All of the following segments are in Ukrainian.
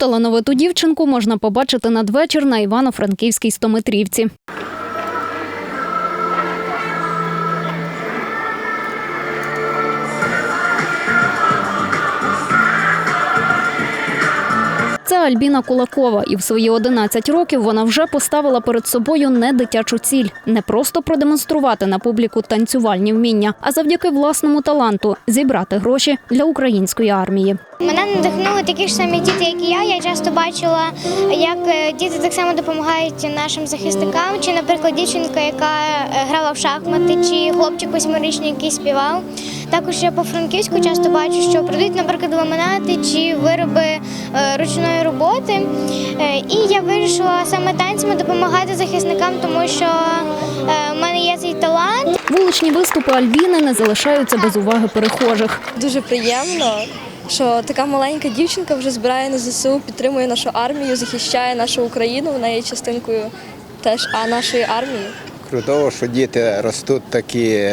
талановиту дівчинку можна побачити надвечір на Івано-Франківській стометрівці. Альбіна Кулакова, і в свої 11 років вона вже поставила перед собою не дитячу ціль не просто продемонструвати на публіку танцювальні вміння, а завдяки власному таланту зібрати гроші для української армії. Мене надихнули такі ж самі діти, як і я. Я часто бачила, як е, діти так само допомагають нашим захисникам. Чи, наприклад, дівчинка, яка е, грала в шахмати, чи хлопчик восьмирічний, який співав. Також я по франківську часто бачу, що продають, наприклад, ламінати чи вироби е, ручної роботи. Е, І я вирішила саме танцями допомагати захисникам, тому що е, в мене є цей талант. Вуличні виступи Альбіни не залишаються без уваги перехожих. Дуже приємно, що така маленька дівчинка вже збирає на ЗСУ, підтримує нашу армію, захищає нашу Україну. Вона є частинкою теж а нашої армії. Крутово, що діти ростуть такі,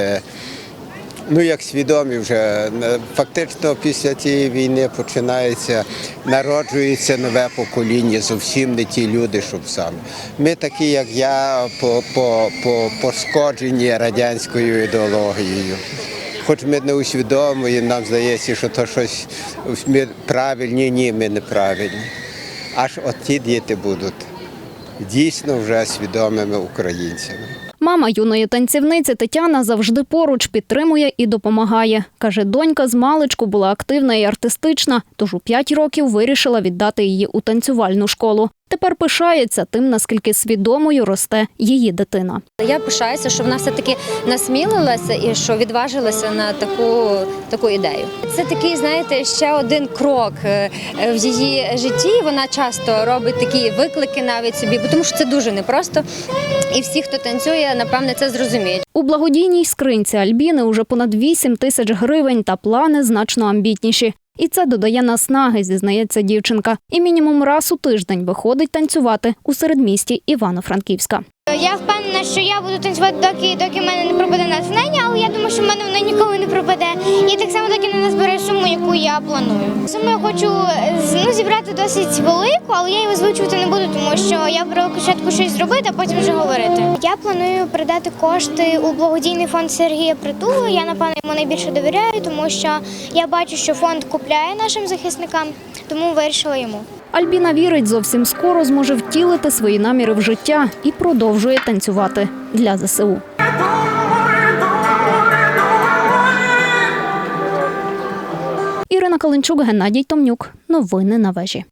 ну як свідомі вже. Фактично після цієї війни починається, народжується нове покоління, зовсім не ті люди, щоб саме. Ми такі, як я, по, по, по, радянською ідеологією. Хоч ми не усвідомлюємо, нам здається, що то щось ми правильні, ні, ми неправильні. Аж от ті діти будуть дійсно вже свідомими українцями. Мама юної танцівниці Тетяна завжди поруч підтримує і допомагає. Каже, донька з маличку була активна і артистична, тож у п'ять років вирішила віддати її у танцювальну школу. Тепер пишається тим, наскільки свідомою росте її дитина. Я пишаюся, що вона все-таки насмілилася і що відважилася на таку, таку ідею. Це такий, знаєте, ще один крок е, в її житті. Вона часто робить такі виклики навіть собі, бо тому що це дуже непросто. І всі, хто танцює, напевне, це зрозуміють. У благодійній скринці Альбіни уже понад 8 тисяч гривень та плани значно амбітніші. І це додає наснаги, зізнається дівчинка. І мінімум раз у тиждень виходить танцювати у середмісті Івано-Франківська. Я впевнена, що я буду танцювати, доки, доки в мене не пропаде натхнення, але я думаю, що в мене воно ніколи не пропаде. І так само доки не назбираю суму, яку я планую. Суму я хочу ну, зібрати досить велику, але я її озвучувати не буду, тому що я беру спочатку щось зробити, а потім вже говорити. Я планую передати кошти у благодійний фонд Сергія Притула. Я напевно йому найбільше довіряю, тому що я бачу, що фонд купляє нашим захисникам, тому вирішила йому. Альбіна вірить, зовсім скоро зможе втілити свої наміри в життя і продовжує танцювати для ЗСУ. Ірина Каленчук, Геннадій Томнюк. Новини на вежі.